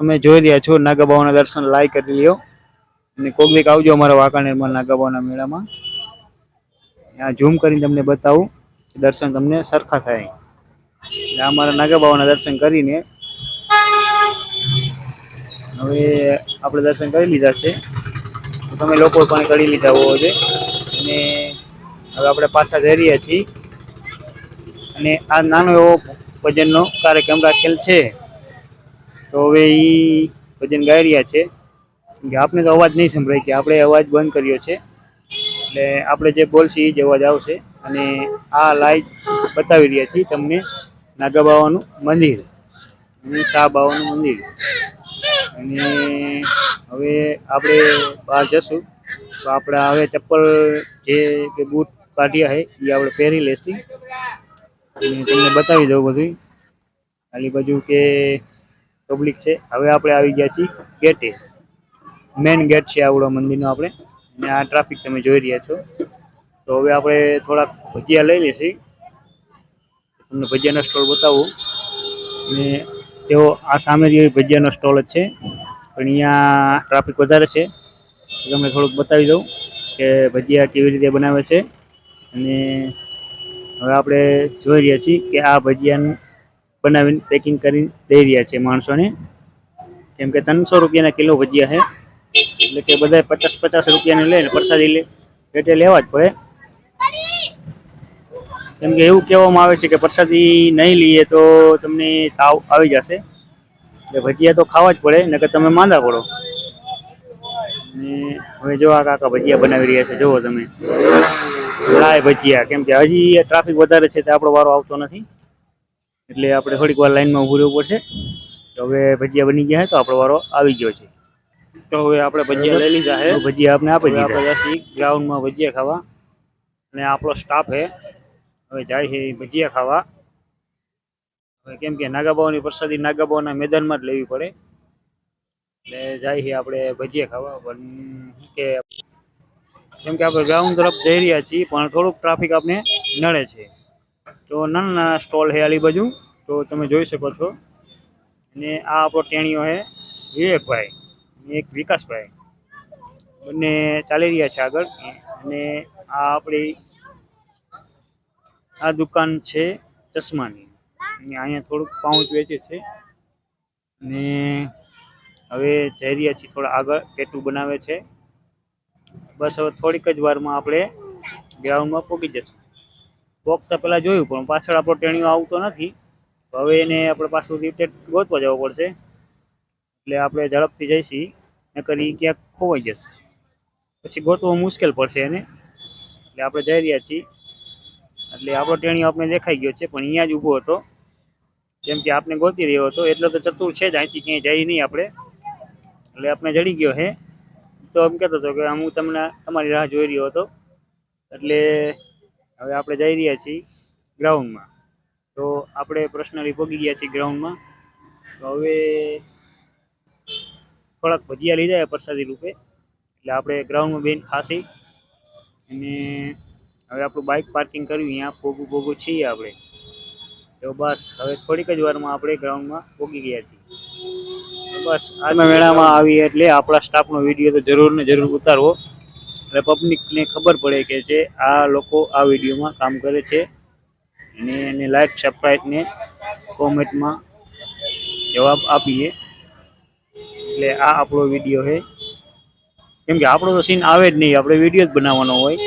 તમે જોઈ રહ્યા છો નાગા બાવાના દર્શન લાઈ કરી લ્યો. અને કોક આવજો અમારા વાંકાનેરમાં નાગા બાવાના મેળામાં. આ ઝૂમ કરીને તમને બતાવું દર્શન તમને સરખા થાય. એટલે અમારા નાગા બાવાના દર્શન કરીને હવે આપણે દર્શન કરી લીધા છે. તમે લોકો પણ કરી લીધા હોવો છે અને હવે આપણે પાછા જઈ રહ્યા છીએ. અને આ નાનો એવો ભજનનો કાર્યક્રમ રાખેલ છે. તો હવે એ ભજન ગાઈ રહ્યા છે. કે આપણે તો અવાજ નહીં સંભળાય કે આપણે અવાજ બંધ કર્યો છે. એટલે આપણે જે બોલશી એ જ અવાજ આવશે અને આ લાઈટ બતાવી રહ્યા છીએ તમને નાગા બાવાનું મંદિર. અને શાહ બાવાનું મંદિર. અને હવે આપણે બહાર જશું. તો આપણે હવે ચપ્પલ જે કે બૂટ કાઢ્યા છે એ આપણે પહેરી લેશી. અને તમને બતાવી દઉં બધું આલી બાજુ કે પબ્લિક છે. હવે આપણે આવી ગયા છીએ ગેટે મેન ગેટ છે આવડો મંદિરનો આપણે. અને આ ટ્રાફિક તમે જોઈ રહ્યા છો. તો હવે આપણે થોડાક ભજીયા લઈ લેશી તમને ભજીયાનો સ્ટોલ બતાવું. અને તેઓ આ સામે જેવી ભજીયાનો સ્ટોલ જ છે. પણ અહીંયા ટ્રાફિક વધારે છે. તમને થોડુંક બતાવી દઉં કે ભજીયા કેવી રીતે બનાવે છે. અને હવે આપણે જોઈ રહ્યા છીએ કે આ ભજીયાનું બનાવીને પેકિંગ કરીને દઈ રહ્યા છે માણસોને. કેમ કે ત્રણસો રૂપિયાના કિલો ભજીયા છે. એટલે કે બધા પચાસ પચાસ રૂપિયાની લઈને પ્રસાદી લે, પેટે લેવા જ પડે. કેમ કે એવું કહેવામાં આવે છે કે પ્રસાદી નહીં લઈએ તો તમને તાવ આવી જશે. એટલે ભજીયા તો ખાવા જ પડે, નકર તમે માંદા પડો. ને હવે જો આ કાકા ભજીયા બનાવી રહ્યા છે, જુઓ તમે. લાય ભજીયા, કેમ કે હજી ટ્રાફિક વધારે છે, તો આપણો વારો આવતો નથી. એટલે આપણે થોડીક વાર લાઈનમાં ઊભું રહેવું પડશે. તો હવે ભજીયા બની ગયા છે તો આપણો વારો આવી ગયો છે. તો હવે આપણે ભજીયા લઈ લીધા છે. ભજીયા આપણે આપી દીધા. આપણે જશી ગ્રાઉન્ડમાં ભજીયા ખાવા. અને આપણો સ્ટાફ છે. હવે જાય છે ભજીયા ખાવા. હવે કેમ કે નાગાબાઓની પ્રસાદી નાગાબાઓના મેદાનમાં જ લેવી પડે. એટલે જાય છે આપણે ભજીયા ખાવા. પણ કે કેમ કે આપણે ગ્રાઉન્ડ તરફ જઈ રહ્યા છીએ પણ થોડુંક ટ્રાફિક આપણે નડે છે. તો નાના નાના સ્ટોલ છે આલી બાજુ. તો તમે જોઈ શકો છો. અને આ આપણો ટેણીઓ છે વિવેકભાઈ એક વિકાસભાઈ. બંને ચાલી રહ્યા છે આગળ. અને આ આપણી આ દુકાન છે ચશ્માની. અને અહીંયા થોડુંક પાઉચ વેચે છે. અને હવે જઈ રહ્યા છીએ થોડા આગળ. પેટું બનાવે છે. બસ હવે થોડીક જ વારમાં આપણે ગ્રાઉન્ડમાં પહોંચી જશું. પોગતા પહેલાં જોયું, પણ પાછળ આપણો ટેણીઓ આવતો નથી. હવે એને આપણે પાછું રિટેટ ગોતવા જવું પડશે. એટલે આપણે ઝડપથી જઈશી, નકર કરી ક્યાંક ખોવાઈ જશે. પછી ગોતવું મુશ્કેલ પડશે એને. એટલે આપણે જઈ રહ્યા છીએ. એટલે આપણો ટેણીઓ આપણે દેખાઈ ગયો છે, પણ અહીંયા જ ઊભો હતો. જેમ કે આપણે ગોતી રહ્યો હતો, એટલો તો ચતુર છે જ, અહીંથી ક્યાંય જઈ નહીં આપણે. એટલે આપણે જડી ગયો હે. તો એમ કહેતો હતો કે હું તમને, તમારી રાહ જોઈ રહ્યો હતો. એટલે હવે આપણે જઈ રહ્યા છીએ ગ્રાઉન્ડમાં. તો આપણે પર્સનલી પગી ગયા છીએ ગ્રાઉન્ડમાં. તો હવે થોડાક ભજીયા લીધા છે પ્રસાદી રૂપે. એટલે આપણે ગ્રાઉન્ડમાં બેન ખાસી અને હવે આપણું બાઇક પાર્કિંગ કર્યું. અહીંયા ભોગું ભોગું છીએ આપણે. તો બસ હવે થોડીક જ વારમાં આપણે ગ્રાઉન્ડમાં પોગી ગયા છીએ. બસ આજના મેળામાં આવી એટલે આપણા સ્ટાફનો વીડિયો તો જરૂર ને જરૂર ઉતારવો. એટલે પબ્લિકને ખબર પડે કે જે આ લોકો આ વિડીયોમાં કામ કરે છે. અને એને લાઈક સબસ્ક્રાઈબને કોમેન્ટમાં જવાબ આપીએ. એટલે આ આપણો વીડિયો છે. કેમ કે આપણો તો સીન આવે જ નહીં, આપણે વીડિયો જ બનાવવાનો હોય.